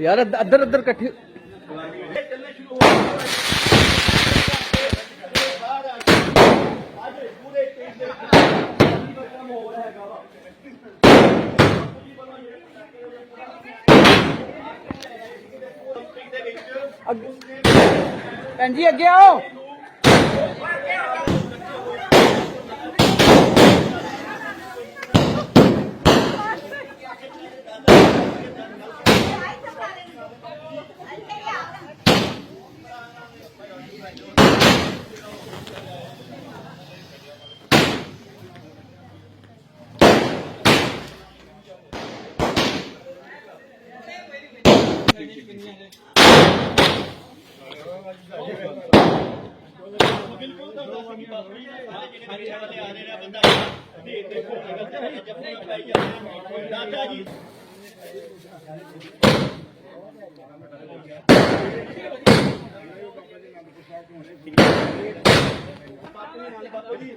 यार other other कट्ठी ਭੈਣ ਜੀ ਅੱਗੇ ਆਓ ਖੁਸ਼ੀਆਂ ਪੂਰੀਆਂ ਜੀ ਬਾਪੂ ਜੀ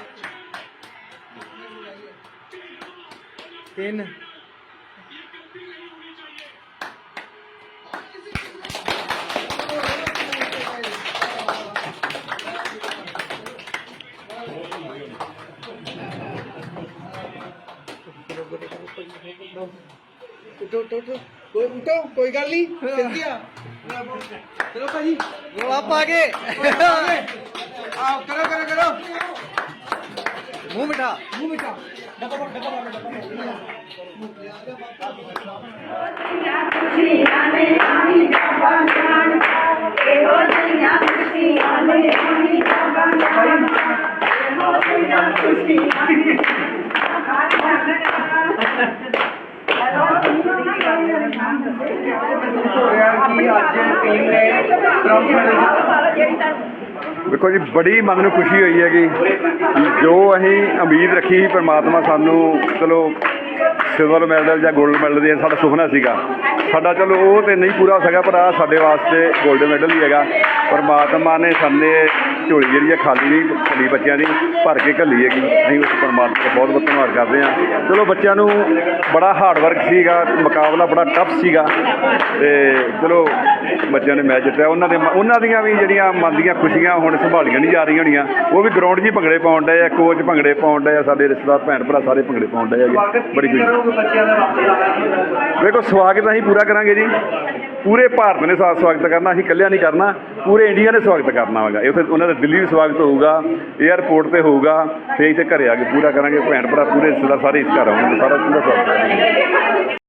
तीन उठो उठो उठो। कोई उठो कोई गल नहीं। हाँ। चलो भाई आप आगे। हाँ। करो करो करो। ਆਈ ਜਾਵਾਂ ਜਾਣ ਇਹੋ ਜਿਹੀਆਂ ਖੁਸ਼ੀਆਂ ਨੇ ਵੇਖੋ ਜੀ, ਬੜੀ ਮਨ ਨੂੰ ਖੁਸ਼ੀ ਹੋਈ ਹੈਗੀ ਜੋ ਅਸੀਂ ਉਮੀਦ ਰੱਖੀ ਸੀ ਪ੍ਰਮਾਤਮਾ ਸਾਨੂੰ, ਚਲੋ ਸਿਲਵਰ ਮੈਡਲ ਜਾਂ 골ਡ ਮੈਡਲ ਦੇ ਸਾਡਾ ਸੁਪਨਾ ਸੀਗਾ। ਸਾਡਾ, ਚਲੋ, ਉਹ ਤੇ ਨਹੀਂ ਪੂਰਾ ਹੋ ਸਕਿਆ, ਪਰ ਆ ਸਾਡੇ ਵਾਸਤੇ 골ਡ ਮੈਡਲ ਹੀ ਹੈਗਾ। ਪ੍ਰਮਾਤਮਾ ਨੇ ਸਾਨੇ ਝੋਲੀ ਜਿਹੜੀ ਹੈ ਖਾਲੀ ਨਹੀਂ ਭੱਲੀ ਬੱਚਿਆਂ ਦੀ ਭਰ ਕੇ ਘੱਲੀ ਹੈਗੀ। ਅਸੀਂ ਉਸ ਪਰਮਾਤਮਾ ਦਾ ਬਹੁਤ ਬਹੁਤ ਧੰਨਵਾਦ ਕਰਦੇ ਹਾਂ। ਚਲੋ ਬੱਚਿਆਂ ਨੂੰ ਬੜਾ ਹਾਰਡ ਵਰਕ ਸੀਗਾ ਮੁਕਾਬਲਾ ਬੜਾ ਟਫ ਸੀਗਾ। ਤੇ ਚਲੋ ਬੱਚਿਆਂ ਨੇ ਮੈਚ ਜਿੱਤਿਆ। ਉਹਨਾਂ ਦੇ ਉਹਨਾਂ ਦੀਆਂ ਵੀ ਜਿਹੜੀਆਂ ਮਨ ਦੀਆਂ ਖੁਸ਼ੀਆਂ ਹੁਣ ਸੰਭਾਲੀਆਂ ਨਹੀਂ ਜਾ ਰਹੀਆਂ ਹੋਣੀਆਂ। ਉਹ ਵੀ ਗਰਾਊਂਡ 'ਚ ਹੀ ਭੰਗੜੇ ਪਾਉਣ ਡਏ ਆ ਕੋਚ ਭੰਗੜੇ ਪਾਉਣ ਡਏ ਆ ਸਾਡੇ ਰਿਸ਼ਤੇਦਾਰ ਭੈਣ ਭਰਾ ਸਾਰੇ ਭੰਗੜੇ ਪਾਉਣ ਡਏ ਆ ਬੜੀ ਖੁਸ਼ੀ। ਵੇਖੋ ਸਵਾਗਤ ਅਸੀਂ ਪੂਰਾ ਕਰਾਂਗੇ ਜੀ। ਪੂਰੇ ਭਾਰਤ ਨੇ ਸਾਥ ਸਵਾਗਤ ਕਰਨਾ, ਅਸੀਂ ਇਕੱਲਿਆਂ ਨਹੀਂ ਕਰਨਾ, ਪੂਰੇ ਇੰਡੀਆ ਨੇ ਸਵਾਗਤ ਕਰਨਾ ਹੈਗਾ। ਇੱਥੇ ਉਹਨਾਂ ਦਾ ਦਿੱਲੀ ਵੀ ਸਵਾਗਤ ਹੋਊਗਾ 에ਅਰਪੋਰਟ ਤੇ ਹੋਊਗਾ ਫੇਰ ਇੱਥੇ ਘਰੇ ਆ ਕੇ ਪੂਰਾ ਕਰਾਂਗੇ, ਭੈਣ ਭਰਾ ਪੂਰੇ ਰਿਸ਼ਤੇਦਾਰ ਸਾਰੇ ਇਸ ਘਰ ਆਉਣਗੇ, ਸਾਰਾ ਪੂਰਾ ਸਵਾਗਤ ਕਰਾਂਗੇ।